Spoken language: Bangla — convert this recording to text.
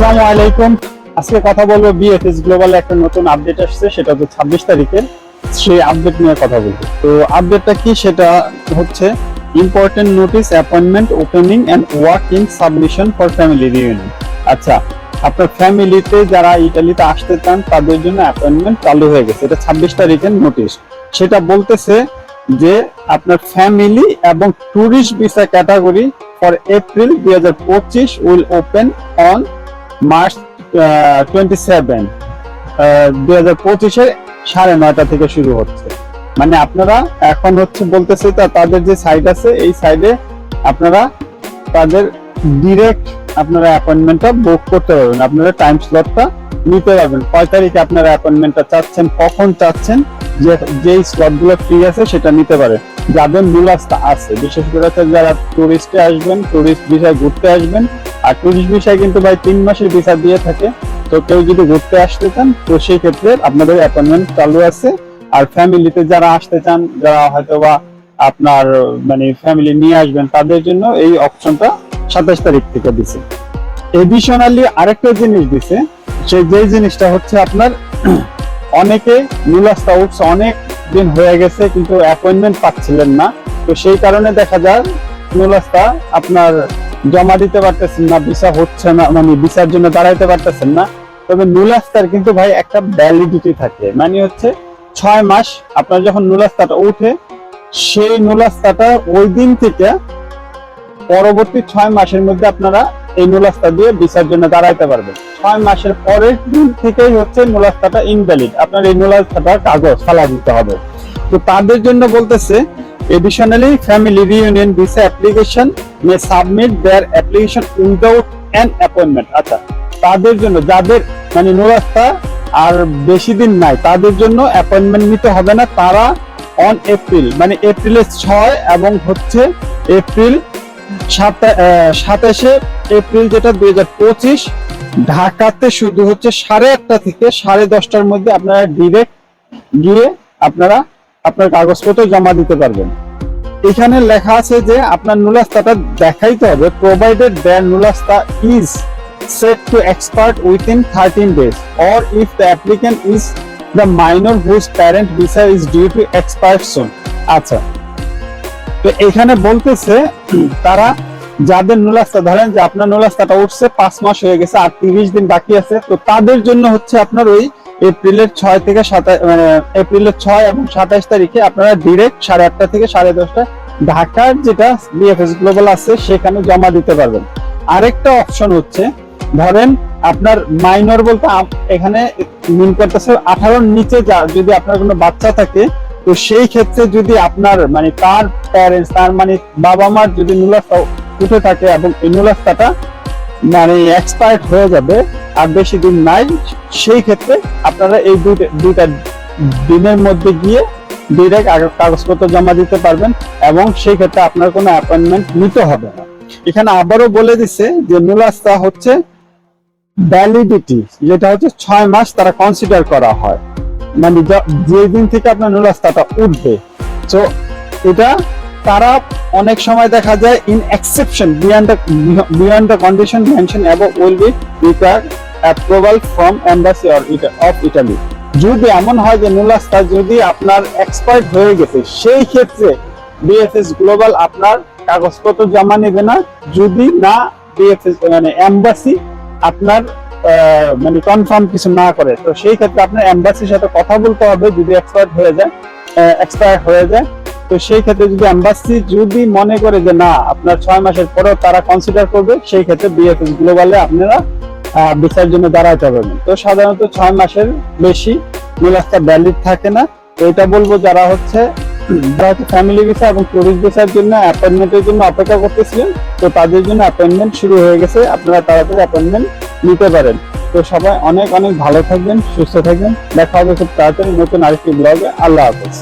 আসসালামু আলাইকুম। আজকে কথা বলব বিএফএস গ্লোবাল একটা নতুন আপডেট আসছে, সেটা ছাব্বিশ তারিখের সেই আপডেট নিয়ে কথা বলব। তো আপডেটটা কি? সেটা হচ্ছে important notice appointment opening and walk in submission for family reunion আচ্ছা আপনার ফ্যামিলিতে যারা ইটালিতে আসতে চান, তাদের জন্য অ্যাপয়েন্টমেন্ট চালু হয়ে গেছে। এটা ছাব্বিশ তারিখের নোটিশ সেটা বলতেছে যে আপনার ফ্যামিলি এবং tourist visa category for April দুই হাজার পঁচিশ will open on March twenty seven দুই হাজার পঁচিশে সাড়ে নয়টা থেকে শুরু হচ্ছে। মানে আপনারা এখন হচ্ছে বলতেছে তাদের যে সাইট আছে, এই সাইডে আপনারা তাদের ডিরেক্ট আপনারা অ্যাপয়েন্টমেন্টটা বুক করতে পারবেন। আপনারা টাইম স্লটটা নিতে পারবেন। কয় তারিখে আপনারা অ্যাপয়েন্টমেন্টটা চাচ্ছেন, কখন চাচ্ছেন, যে, যেই স্লটগুলো ফ্রি আছে সেটা নিতে পারে। যাদের মূলাস্তা আছে, বিশেষ করে যারা টুরিস্টে আসবেন টুরিস্ট ভিসায় ঘুরতে আসবেন আর টুরিস্ট ভিসায় কিন্তু ভাই তিন মাসের ভিসা দিয়ে থাকে। তো কেউ যদি ঘুরতে আসতে চান, তো সেই ক্ষেত্রে আপনাদের অ্যাপয়েন্টমেন্ট চালু আছে। আর ফ্যামিলিতে যারা আসতে চান, যারা হয়তো বা আপনার মানে ফ্যামিলি নিয়ে আসবেন, তাদের জন্য এই অপশনটা সাতাশ তারিখ থেকে দিছে। এডিশনালি আরেকটা জিনিস দিছে সেই যে জিনিসটা হচ্ছে আপনার অনেকে নুলাস্তা উঠছে অনেক দিন হয়ে গেছে, কিন্তু অ্যাপয়েন্টমেন্ট পাচ্ছিলেন না। তো সেই কারণে দেখা যায় নুলাস্তা আপনার জমা দিতে পারতেছেন না, ভিসা হচ্ছে না মানে ভিসার জন্য দাঁড়াইতে পারতেছেন না। তবে নুলাস্তার কিন্তু ভাই একটা ভ্যালিডিটি থাকে মানে হচ্ছে ছয় মাস আপনার যখন নুলাস্তাটা উঠে সেই নুলাস্তাটা ওই দিন থেকে পরবর্তী ছয় মাসের মধ্যে আপনারা এই নুলাস্তা দিয়ে ভিসার জন্য দাঁড়াইতে পারবেন। ছয় মাসের পরের দিন থেকেই হচ্ছে নুলাস্তাটা ইনভ্যালিড আপনার এই নুলাস্তাটা কাগজ ফালা দিতে হবে। তো তাদের জন্য বলতেছে additionally family reunion visa application may submit their application without an appointment আচ্ছা তাদের জন্য, যাদের মানে নুরাস্তা আর বেশি দিন নাই, তাদের জন্য অ্যাপয়েন্টমেন্ট নিতে হবে না। তারা অন এপ্রিল মানে এপ্রিলের ছয় এবং হচ্ছে এপ্রিল সাতা- সাতাশে এপ্রিল যেটা দুই হাজার পঁচিশ, ঢাকাতে শুধু হচ্ছে সাড়ে আটটা থেকে সাড়ে দশটার মধ্যে আপনারা ডিরেক্ট গিয়ে আপনারা আপনার কাগজপত্র জমা দিতে পারবেন। এখানে লেখা আছে যে আপনার নুলাস্তাটা দেখাইতে হবে। Provided their nulla osta is set to expire within 13 days, or if the applicant is the minor whose parent visa is due to expire soon আচ্ছা তো এখানে বলতেছে তারা যাদের নুলাস্তা ধরেন যে আপনার নুলাস্তাটা উঠছে, পাঁচ মাস হয়ে গেছে আর তিরিশ দিন বাকি আছে, তো তাদের জন্য হচ্ছে আপনার ওই এপ্রিলের ছয় থেকে সাতাশ মানে এপ্রিলের ছয় এবং সাতাশ তারিখে আপনারা ডিরেক্ট সাড়ে আটটা থেকে সাড়ে দশটা ঢাকার যেটা বিএফএস গ্লোবাল আছে, সেখানে জমা দিতে পারবেন। আরেকটা অপশন হচ্ছে, ধরেন আপনার মাইনর বলতে এখানে মিন করতেছে আঠারোর নিচে যা, যদি আপনার কোনো বাচ্চা থাকে, তো সেই ক্ষেত্রে যদি আপনার মানে তার প্যারেন্টস তার মানে বাবা মার যদি নুলাস্তা উঠে থাকে এবং এই নুলাস্তাটা মানে এক্সপায়ার্ড হয়ে যাবে আর বেশি দিন নাই, সেই ক্ষেত্রে আপনারা এই দুইটা দিনের মধ্যে গিয়ে ডিরেক্ট কাগজপত্র জমা দিতে পারবেন এবং সেই ক্ষেত্রে আপনার কোনো অ্যাপয়েন্টমেন্ট নিতে হবে না। এখানে আবারও বলে দিছে যে নুলাস্তা হচ্ছে ভ্যালিডিটি যেটা হচ্ছে ছয় মাস তারা কনসিডার করা হয়। মানে য- যে দিন থেকে আপনার নুলাস্তাটা উঠবে। তো এটা তারা অনেক সময় দেখা যায় in exception beyond beyond the condition mention above will be required approval from embassy or of Italy যদি এমন হয় যে নুলাস্তা যদি আপনার এক্সপায়ার্ড হয়ে গেছে, সেই ক্ষেত্রে বিএফএস গ্লোবাল আপনার কাগজপত্র জমা নেবে না। যদি না বিএফএস মানে এম্বাসি আপনার মানে কনফার্ম কিছু না করে, তো সেই ক্ষেত্রে আপনার এম্বাসির সাথে কথা বলতে হবে যদি এক্সপায়ার হয়ে যায় এক্সপায়ার হয়ে যায়। তো সেই ক্ষেত্রে যদি এম্বাসি যদি মনে করে যে না, আপনার ছয় মাসের পরেও তারা কনসিডার করবে, সেই ক্ষেত্রে বিএফএস গ্লোবালে আপনারা বিচার জন্য দাঁড়াতে পারবেন। তো সাধারণত ছয় মাসের বেশি নীলাস্তা ভ্যালিড থাকে না। এটা বলব যারা হচ্ছে যারা হচ্ছে ফ্যামিলি ভিসা এবং টুরিস্ট ভিসার জন্য অ্যাপয়েন্টমেন্টের জন্য অপেক্ষা করতেছিলেন, তো তাদের জন্য অ্যাপয়েন্টমেন্ট শুরু হয়ে গেছে। আপনারা তাড়াতাড়ি অ্যাপয়েন্টমেন্ট নিতে পারেন। তো সবাই অনেক অনেক ভালো থাকবেন, সুস্থ থাকবেন। দেখা হবে খুব তাড়াতাড়ি নতুন আরেকটি ব্লগে আল্লাহ হাফেজ।